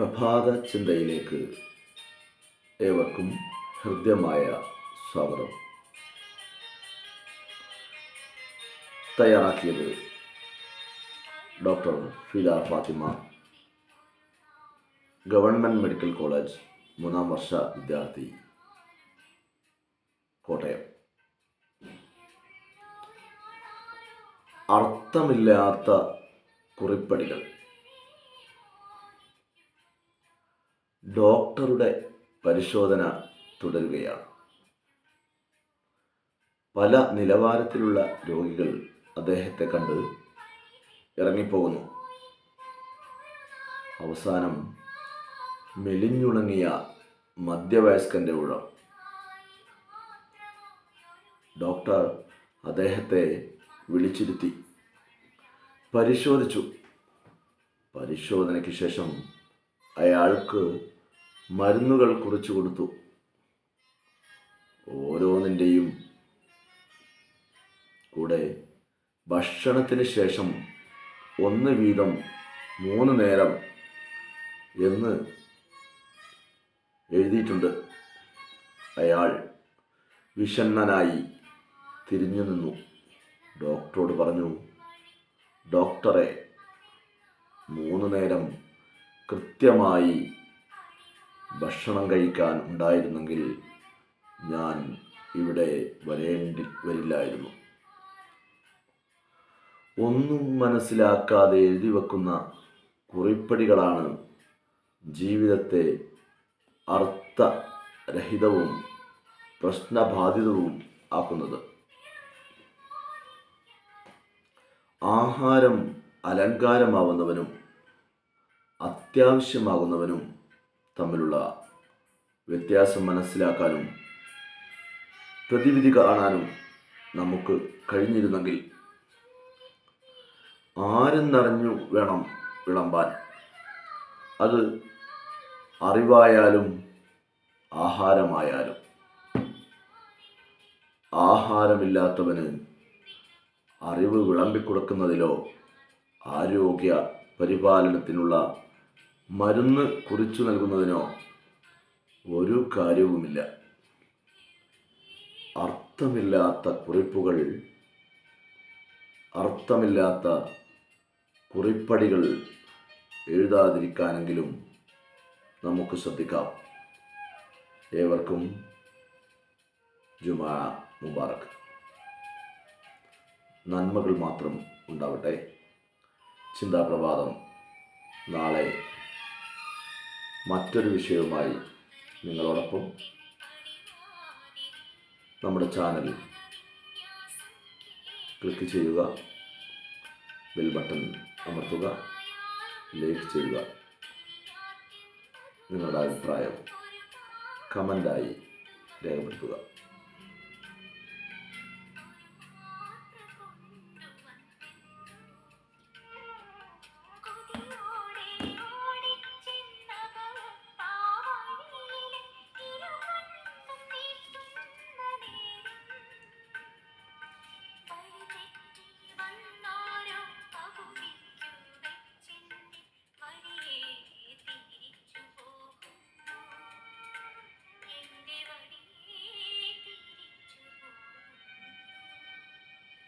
പ്രഭാത ചിന്തയിലേക്ക് ഏവർക്കും ഹൃദ്യമായ സ്വാഗതം. തയ്യാറാക്കിയത് doctor Fida Fathima government medical college മൂന്നാം വർഷ വിദ്യാർത്ഥി കോട്ടയം. അർത്ഥമില്ലാത്ത കുറിപ്പടികൾ. ഡോക്ടറുടെ പരിശോധന തുടരുകയാണ്. പല നിലവാരത്തിലുള്ള രോഗികൾ അദ്ദേഹത്തെ കണ്ട് ഇറങ്ങിപ്പോകുന്നു. അവസാനം മെലിഞ്ഞുണങ്ങിയ മധ്യവയസ്കന്റെ ഊഴം. ഡോക്ടർ അദ്ദേഹത്തെ വിളിച്ചിരുത്തി. പരിശോധിച്ചു. പരിശോധനയ്ക്ക് ശേഷം അയാൾക്ക് മരുന്നുകൾ കുറിച്ചു കൊടുത്തു. ഓരോന്നിന്റെയും കൂടെ ഭക്ഷണത്തിന് ശേഷം ഒന്ന് വീതം മൂന്ന് നേരം എന്ന് എഴുതിയിട്ടുണ്ട്. അയാൾ വിഷണ്ണനായി തിരിഞ്ഞു നിന്നു. ഡോക്ടറോട് പറഞ്ഞു ഡോക്ടറെ മൂന്ന് നേരം കൃത്യമായി ഭക്ഷണം കഴിക്കാൻ ഉണ്ടായിരുന്നെങ്കിൽ ഞാൻ ഇവിടെ വരേണ്ടി വരില്ലായിരുന്നു. ഒന്നും മനസ്സിലാക്കാതെ എഴുതി വെക്കുന്ന കുറിപ്പടികളാണ് ജീവിതത്തെ അർത്ഥരഹിതവും പ്രശ്നബാധിതവും ആക്കുന്നത്. ആഹാരം അലങ്കാരമാവുന്നവനും അത്യാവശ്യമാകുന്നവനും തമ്മിലുള്ള വ്യത്യാസം മനസ്സിലാക്കാനും പ്രതിവിധി കാണാനും നമുക്ക് കഴിഞ്ഞിരുന്നെങ്കിൽ ആരെന്നറിഞ്ഞു വേണം വിളമ്പാൻ. അത് അറിവായാലും ആഹാരമായാലും. ആഹാരമില്ലാത്തവന് അറിവ് വിളമ്പിക്കൊടുക്കുന്നതിലോ ആരോഗ്യ പരിപാലനത്തിനുള്ള മരുന്ന് കുറിച്ചു നൽകുന്നതിനോ ഒരു കാര്യവുമില്ല. അർത്ഥമില്ലാത്ത കുറിപ്പുകൾ അർത്ഥമില്ലാത്ത കുറിപ്പടികൾ എഴുതാതിരിക്കാനെങ്കിലും നമുക്ക് ശ്രദ്ധിക്കാം. ഏവർക്കും ജുമാ മുബാറക്. നന്മകൾ മാത്രം ഉണ്ടാവട്ടെ. ചിന്താപ്രഭാതം നാളെ മറ്റൊരു വിഷയവുമായി നിങ്ങളോടൊപ്പം നമ്മുടെ ചാനൽ ക്ലിക്ക് ചെയ്യുക ബെൽ ബട്ടൺ അമർത്തുക ലൈക്ക് ചെയ്യുക. നിങ്ങളുടെ അഭിപ്രായം കമന്റായി രേഖപ്പെടുത്തുക.